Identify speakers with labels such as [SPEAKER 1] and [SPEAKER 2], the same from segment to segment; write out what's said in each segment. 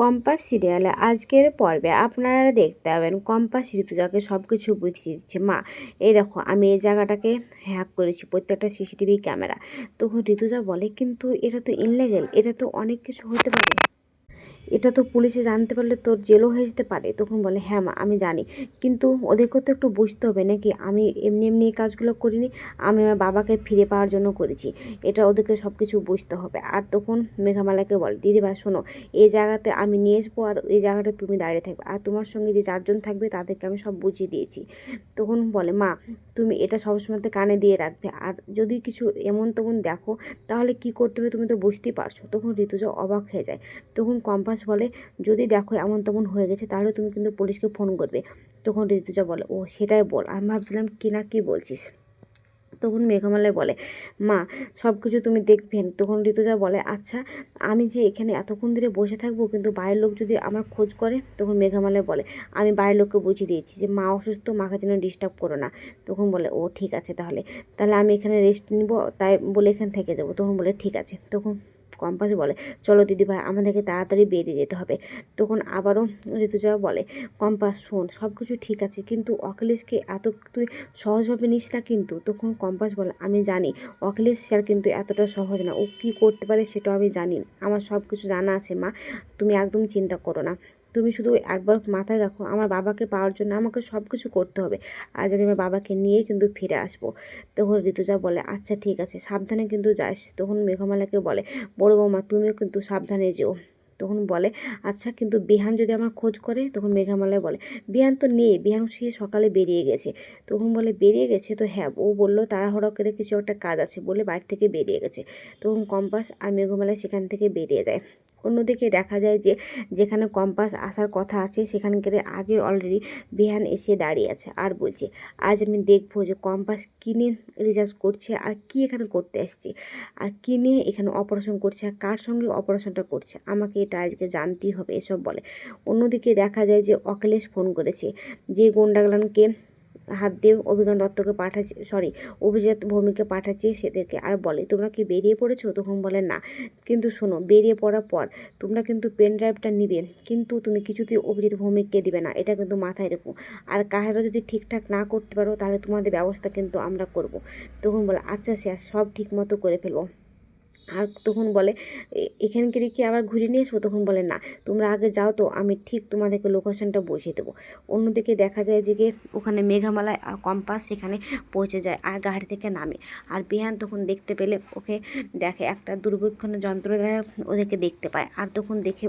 [SPEAKER 1] Compass সিরিয়ালে আজকের পর্বে আপনারা দেখতে পাবেন কম্পাস ঋতুজাকে সব কিছু বুঝিয়ে দিচ্ছে। মা, এই দেখো, আমি এই জায়গাটাকে হ্যাক করেছি, প্রত্যেকটা সিসিটিভি ক্যামেরা তখন ঋতুজা বলে, কিন্তু এটা তো ইনলেগেল এটা তো অনেক কিছু হতে পারে। এটা তো পুলিশে জানতে পারলে তোর জেলও হয়ে যেতে পারে। তখন বলে হ্যাঁ মা, আমি জানি। কিন্তু ওদেরকে তো একটু বুঝতে হবে নাকি? আমি এমনি এমনি এই কাজগুলো করিনি, আমি আমার বাবাকে ফিরে পাওয়ার জন্য করেছি। এটা ওদেরকে সব কিছু বুঝতে হবে। আর তখন মেঘামালাকে বলে দিদিভাই শোনো, এই জায়গাতে আমি নিয়ে আসব আর এই জায়গাটা তুমি দাঁড়িয়ে থাকবে। আর তোমার সঙ্গে যে চারজন থাকবে তাদেরকে আমি সব বুঝিয়ে দিয়েছি। তখন বলে, মা, তুমি এটা সবসময় কানে দিয়ে রাখবে। আর যদি কিছু এমন তেমন দেখো, তাহলে কি করতে হবে তুমি তো বুঝতেই পারছ। তখন ঋতুজা অবাক হয়ে যায়। তখন কম্পাস বলে, যদি দেখো এমন তেমন হয়ে গেছে, তাহলে তুমি কিন্তু পুলিশকে ফোন করবে। তখন ঋতুজা বলে, ও, সেটাই বল। আমি ভাবছিলাম, কি না কি বলছিস? তখন মেঘমালায় বলে, মা সব কিছু তুমি দেখবেন। তখন ঋতুজা বলে আচ্ছা আমি যে এখানে এতক্ষণ ধরে বসে থাকব, কিন্তু বাইরের লোক যদি আমার খোঁজ করে? তখন মেঘামালায় বলে, আমি বাইরের লোককে বুঝিয়ে দিয়েছি যে, মা অসুস্থ, মাকে যেন ডিস্টার্ব করো না। তখন বলে, ও, ঠিক আছে তাহলে। তাহলে আমি এখানে রেস্ট নিব, তাই বলে এখান থেকে যাব। তখন বলে, ঠিক আছে। তখন কম্পাস বলে, চলো দিদিভাই আমাদেরকে তাড়াতাড়ি বেরিয়ে যেতে হবে। তখন আবারও ঋতুজা বলে, কম্পাস, শোন সব কিছু ঠিক আছে, কিন্তু অখিলেশকে এত, তুই সহজভাবে নিস না কিন্তু? তখন কম্পাস বলে, আমি জানি, অখিলেশ স্যার কিন্তু এতটা সহজ না, ও কী করতে পারে সেটাও আমি জানি আমার সব কিছু জানা আছে, মা, তুমি একদম চিন্তা করো না। তুমি শুধু একবার মাথায় রাখো আমার বাবাকে পাওয়ার জন্য আমাকে সব কিছু করতে হবে। আজ আমি আমার বাবাকে নিয়ে কিন্তু ফিরে আসব। তখন ঋতুজা বলে আচ্ছা ঠিক আছে, সাবধানে কিন্তু যাস। তখন মেঘমালাকে বলে, বড় বৌমা, তুমিও কিন্তু সাবধানে যেও। তখন বলে আচ্ছা কিন্তু বিহান যদি আমার খোঁজ করে? তখন মেঘামালায় বলে, বিহান তো নেই, বিহান সে সকালে বেরিয়ে গেছে। তখন বলে, বেরিয়ে গেছে তো হ্যাঁ ও বলল তাড়াহুড়ো করে কিছু একটা কাজ আছে বলে বাড়ি থেকে বেরিয়ে গেছে। তখন কম্পাস আর মেঘমালায় সেখান থেকে বেরিয়ে যায়। অন্যদিকে দেখা যায় যে যেখানে কম্পাস আসার কথা আছে, সেখানকার আগে অলরেডি বিহান এসে দাঁড়িয়ে আছে আর বলছে, আজ আমি দেখব যে কম্পাস কী নিয়ে রিচার্জ করছে আর কি এখানে করতে আসছে আর কী নিয়ে এখানে অপারেশন করছে আর কার সঙ্গে অপারেশনটা করছে, আমাকে এটা আজকে জানতেই হবে, এসব বলে। অন্যদিকে দেখা যায় যে অখিলেশ ফোন করেছে যে গুন্ডাগলানকে হাত দিয়ে অভিজ্ঞান দত্তকে পাঠাচ্ছে সরি অভিজিৎ ভৌমিকে পাঠাচ্ছে সেদেরকে। আর বলে, তোমরা কি বেরিয়ে পড়েছো? তখন বলে, না। কিন্তু শোনো, বেরিয়ে পড়ার পর তোমরা কিন্তু পেন ড্রাইভটা নিবে, কিন্তু তুমি কিছুতেই অভিজিৎ ভৌমিককে দিবে না। এটা কিন্তু মাথায় রেখো। আর কাজটা যদি ঠিকঠাক না করতে পারো, তাহলে তোমাদের ব্যবস্থা কিন্তু আমরা করব। তখন বলে আচ্ছা স্যার সব ঠিক মতো করে ফেলব। আর তখন বলে, "এ- এখানকে কি আবার ঘুরে নিয়ে আসব? তখন বলে, না, তোমরা আগে যাও তো, আমি ঠিক তোমাদেরকে লোকেশনটা বুঝিয়ে দেবো। অন্যদিকে দেখা যায় যে ওখানে মেঘামালায় আর কম্পাস সেখানে পৌঁছে যায়, আর গাড়ি থেকে নামে। আর বিহান তখন দেখতে পেলে, ওকে দেখে একটা দুর্ভিক্ষণ যন্ত্র দ্বারা ওদেরকে দেখতে পায়। আর তখন দেখে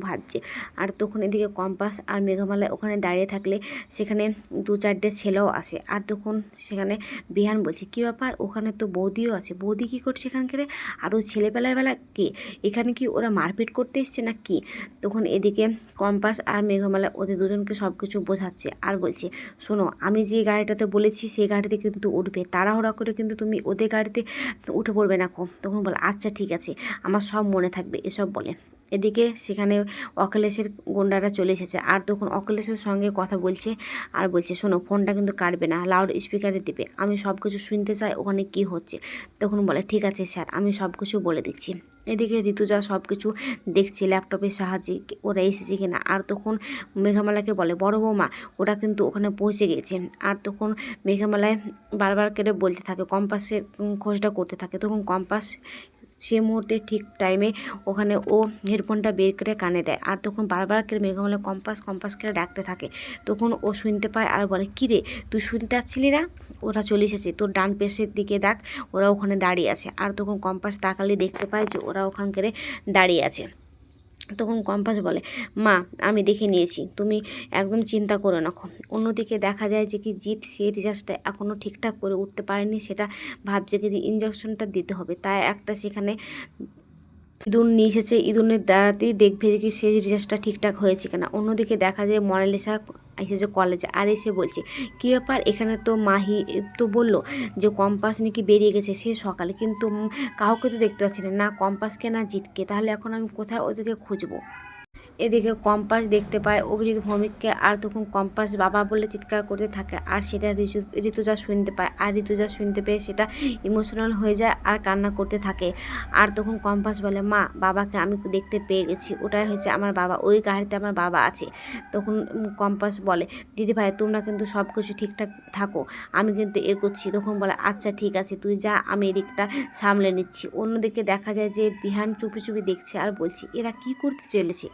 [SPEAKER 1] ভাবছে। আর তখন এদিকে কম্পাস আর মেঘামালায় ওখানে দাঁড়িয়ে থাকলে সেখানে দু চারটে ছেলেও আসে। আর তখন সেখানে বিহান বলছে, কী ব্যাপার? ওখানে তো বৌদিও আছে। বৌদি কী করছে এখানকার? আরও ছেলেবেলায় বেলা কি? এখানে কি ওরা মারপিট করতে এসছে না কি? তখন এদিকে কম্পাস আর মেঘমালা ওদের দুজনকে সব কিছু বোঝাচ্ছে আর বলছে, শোনো, আমি যে গাড়িটাতে বলেছি সেই গাড়িতে কিন্তু উঠবে। তাড়াহুড়া করে কিন্তু তুমি ওদের গাড়িতে উঠে পড়বে না তখন বলে আচ্ছা ঠিক আছে। আমার সব মনে থাকবে। এসব বলে। এদিকে সেখানে অখিলেশের গুন্ডারা চলে এসেছে। আর তখন অখিলেশের সঙ্গে কথা বলছে আর বলছে, শোনো, ফোনটা কিন্তু কাটবে না লাউড স্পিকারে দেবে। আমি সব কিছু শুনতে চাই, ওখানে কি হচ্ছে? তখন বলে, ঠিক আছে স্যার আমি সব কিছু বলে দিচ্ছি। এদিকে ঋতুজা সব কিছু দেখছে ল্যাপটপের সাহায্যে ওরা এসেছে কিনা। আর তখন মেঘামালাকে বলে, বড় বৌমা, ওরা কিন্তু ওখানে পৌঁছে গেছে। আর তখন মেঘামালায় বারবার করে বলতে থাকে, কম্পাসের খোঁজটা করতে থাকে। তখন কম্পাস সে মুহূর্তে ঠিক টাইমে ওখানে ও হেডফোনটা বের করে কানে দেয়। আর তখন বারবার করে মেঘমালা কম্পাস কম্পাস করে ডাকতে থাকে। তখন ও শুনতে পায় আর বলে, কী রে, তুই শুনতে পাচ্ছিলি না? ওরা চলে এসেছে। তোর ডান পেশের দিকে দেখ, ওরা ওখানে দাঁড়িয়ে আছে। আর তখন কম্পাস তাকালে দেখতে পায় যে ওরা ওখানকারে দাঁড়িয়ে আছে। তখন কম্পাস বলে, মা, আমি দেখে নিয়েছি, তুমি একদম চিন্তা করে না অন্যদিকে দেখা যায় যে কি জিৎ সে রিচার্জটা এখনও ঠিকঠাক করে উঠতে পারেনি, সেটা ভাবছে কি যে ইঞ্জেকশনটা দিতে হবে। তাই একটা সেখানে ইঁদুর নিয়ে এসেছে, ইঁদুরের দ্বারাতেই দেখবে যে কি সে রিচার্জটা ঠিকঠাক হয়েছে কিনা। অন্যদিকে দেখা যায় মনালিসা এসেছে কলেজে, আর এসে বলছে, কী ব্যাপার? এখানে তো মাহি তো বলল যে কম্পাস নাকি বেরিয়ে গেছে সে সকালে, কিন্তু কাউকে তো দেখতে পাচ্ছি না। না কম্পাসকে, না জিতকে তাহলে এখন আমি কোথায় ওদেরকে খুঁজবো? এদিকে কম্পাস দেখতে পায় অভিজিৎ ভৌমিককে, আর তখন কম্পাস বাবা বলে চিৎকার করতে থাকে, আর সেটা ঋতু- ঋতুজা শুনতে পায়, আর ঋতুজা শুনতে পেয়ে সেটা ইমোশনাল হয়ে যায় আর কান্না করতে থাকে। আর তখন কম্পাস বলে, মা, বাবাকে আমি দেখতে পেয়ে গেছি, ওটাই হয়েছে আমার বাবা, ওই গাড়িতে আমার বাবা আছে। তখন কম্পাস বলে, দিদি ভাই, তোমরা কিন্তু সব কিছু ঠিকঠাক থাকো, আমি কিন্তু এগোচ্ছি। তখন বলে আচ্ছা ঠিক আছে, তুই যা, আমি এদিকটা সামলে নিচ্ছি। অন্যদিকে দেখা যায় যে বিহান চুপি চুপি দেখছে আর বলছি, এরা কি করতে চলেছে?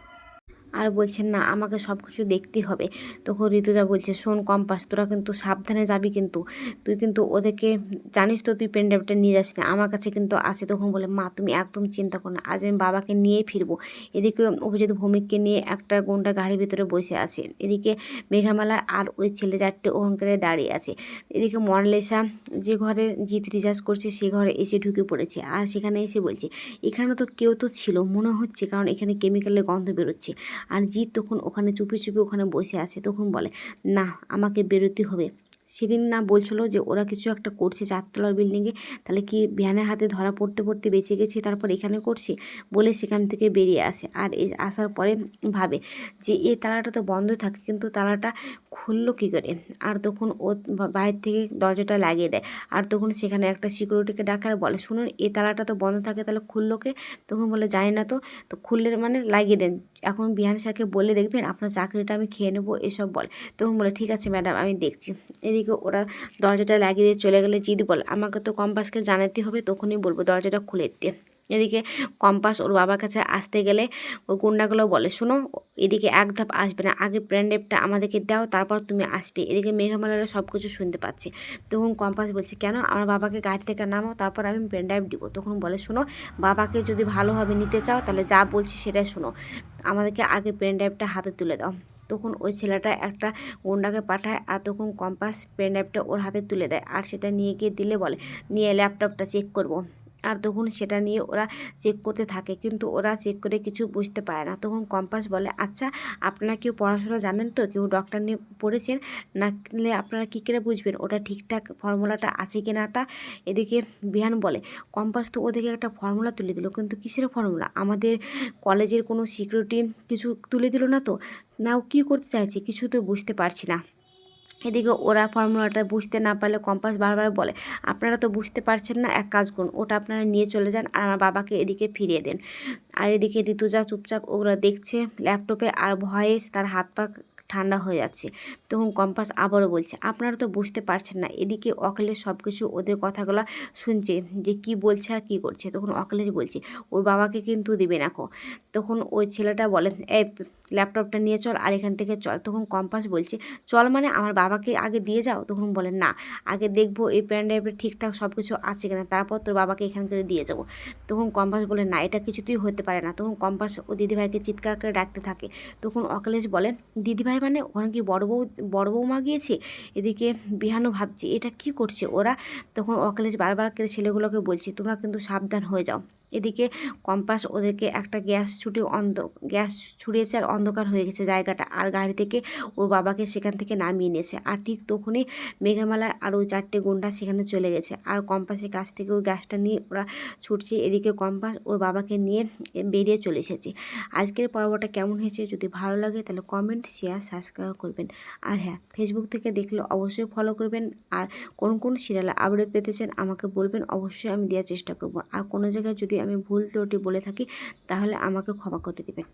[SPEAKER 1] আর বলছেন, না, আমাকে সব কিছু দেখতেই হবে। তখন ঋতুজা বলছে, শোন কম্পাস, তোরা কিন্তু সাবধানে যাবি কিন্তু। তুই কিন্তু ওদেরকে, জানিস তো তুই পেনড্রাইভটা নিয়ে যাস না। আমার কাছে কিন্তু আছে। তখন বলে, মা, তুমি একদম চিন্তা করো না। আজ আমি বাবাকে নিয়ে ফিরবো। এদিকে অভিজিৎ ভৌমিককে নিয়ে একটা গুন্ডা গাড়ির ভিতরে বসে আছে। এদিকে মেঘামালা আর ওই ছেলে চারটে অহংকারে দাঁড়িয়ে আছে। এদিকে মনালিসা যে ঘরে জিত রিচার্জ করছে, সে ঘরে এসে ঢুকে পড়েছে। আর সেখানে এসে বলছে, এখানে তো কেউ তো ছিল, মনে হচ্ছে কারণ এখানে কেমিক্যালের গন্ধ বেরোচ্ছে। আর জিৎ তখন ওখানে চুপি চুপি ওখানে বসে আছে, তখন বলে, না, আমাকে বেরোতে হবে। সেদিন না বলছিল যে ওরা কিছু একটা করছে চারতলার বিল্ডিংয়ে তাহলে কি বিহানের হাতে ধরা পড়তে পড়তে বেঁচে গেছে, তারপর এখানে করছে? বলে সেখান থেকে বেরিয়ে আসে। আর এ আসার পরে ভাবে যে এই তালাটা তো বন্ধ থাকে, কিন্তু তালাটা খুললো কী করে? আর তখন ও বা- বাইরে থেকে দরজাটা লাগিয়ে দেয়। আর তখন সেখানে একটা সিকিউরিটিকে ডাকার বলে, শুনুন এই তালাটা তো বন্ধ থাকে, তাহলে খুললো কে? তখন বলে, জানি না তো। তো খুললে মানে লাগিয়ে দেন এখন বিহান স্যারকে বলে দেখবেন আপনার চাকরিটা আমি খেয়ে নেব, এসব বলে। তখন বলে, ঠিক আছে ম্যাডাম, আমি দেখছি। এদিকে ওরা দরজাটা লাগিয়ে দিয়ে চলে গেলে জিদ বল, আমাকে তো কম্পাসকে জানাতে হবে, তখনই বলব, দরজাটা খুলে দিতে এদিকে কম্পাস ওর বাবার কাছে আসতে গেলে ওই গুন্ডাগুলো বলে, শোনো, এদিকে এক ধাপ আসবে না, আগে প্যান্ডেপটা আমাদেরকে দাও, তারপর তুমি আসবে। এদিকে মেঘামালারা সব কিছু শুনতে পাচ্ছে। তখন কম্পাস বলছে, কেন? আমার বাবাকে গাড়ি থেকে নামাও, তারপর আমি পেন ড্রাইভ দিব। তখন বলে, শোনো, বাবাকে যদি ভালোভাবে নিতে চাও, তাহলে যা বলছি সেটাই শোনো। আমাদেরকে আগে পেন হাতে তুলে দাও। তখন ওই ছেলেটা একটা গুন্ডাকে পাঠায় আর তখন কম্পাস পেন ড্রাইভটা ওর হাতে তুলে দেয়। আর সেটা নিয়ে গিয়ে দিলে বলে, নিয়ে ল্যাপটপটা চেক করব। আর তখন সেটা নিয়ে ওরা চেক করতে থাকে। কিন্তু ওরা চেক করে কিছু বুঝতে পারে না। তখন কম্পাস বলে আচ্ছা আপনারা কেউ পড়াশোনা জানেন তো? কেউ ডক্টর নিয়ে পড়েছেন? নাকলে আপনারা কী করে বুঝবেন? ওটা ঠিকঠাক ফর্মুলাটা আছে কি না তা? এদিকে বিহান বলে, কম্পাস তো ওদেরকে একটা ফর্মুলা তুলে দিল। কিন্তু কিসের ফর্মুলা? আমাদের কলেজের কোনো সিকিউরিটি কিছু তুলে দিল না তো? না ও কী করতে চাইছে? কিছু তো বুঝতে পারছি না। এদিকে ওরা ফর্মুলাটা বুঝতে না পারলে কম্পাস বারবার বলে, আপনারা তো বুঝতে পারছেন না, এক কাজ করুন, ওটা আপনারা নিয়ে চলে যান আর আমার বাবাকে এদিকে ফিরিয়ে দেন। আর এদিকে ঋতুজা চুপচাপ ওগুলো দেখছে, ল্যাপটপে আর ভয়েস তার হাত পা ঠান্ডা হয়ে যাচ্ছে। তখন কম্পাস আবারও বলছে, আপনারা তো বুঝতে পারছেন না, এদিকে অখিলেশ সব কিছু ওদের কথাগুলো শুনছে, যে কি বলছে আর কী করছে। তখন অখিলেশ বলছে, ওর বাবাকে কিন্তু দেবে না কো। তখন ওই ছেলেটা বলে এই ল্যাপটপটা নিয়ে চল আর এখান থেকে চল। তখন কম্পাস বলছে, চল মানে আমার বাবাকে আগে দিয়ে যাও? তখন বলে, না, আগে দেখব এই প্যান ড্রাইভে ঠিকঠাক সব কিছু আছে কিনা, তারপর তোর বাবাকে এখান করে দিয়ে যাব। তখন কম্পাস বলে, না, এটা কিছুতেই হতে পারে না। তখন কম্পাস ও দিদিভাইকে চিৎকার করে ডাকতে থাকে। তখন অখিলেশ বলে, দিদিভাই মানে ওখানে কি বড় বউ, বড় বৌমা গিয়েছে? এদিকে বিহানও ভাবছে, এটা কি করছে ওরা? তখন অকালেজ বারবার করে ছেলেগুলোকে বলছে, তোমরা কিন্তু সাবধান হয়ে যাও। এদিকে কম্পাস ওদেরকে একটা গ্যাস ছুটে অন্ধ, গ্যাস ছুড়িয়েছে আর অন্ধকার হয়ে গেছে জায়গাটা। আর গাড়ি থেকে ওর বাবাকে সেখান থেকে নামিয়ে নিয়েছে। আর ঠিক তখনই মেঘামালা আর ওই চারটে গুন্ডা সেখানে চলে গেছে। আর কম্পাসের কাছ থেকে ওই গ্যাসটা নিয়ে ওরা ছুটছে। এদিকে কম্পাস ওর বাবাকে নিয়ে বেরিয়ে চলে এসেছে। আজকের পর্বটা কেমন হয়েছে যদি ভালো লাগে তাহলে কমেন্ট শেয়ার সাবস্ক্রাইব করবেন। আর হ্যাঁ ফেসবুক থেকে দেখলে অবশ্যই ফলো করবেন। আর কোন কোন সিরিয়ালে আপডেট পেতে চান আমাকে বলবেন, অবশ্যই আমি দেওয়ার চেষ্টা করব। আর কোনো জায়গায় যদি আমি ভুল ত্রুটি বলে থাকি তাহলে আমাকে ক্ষমা করে দেবেন।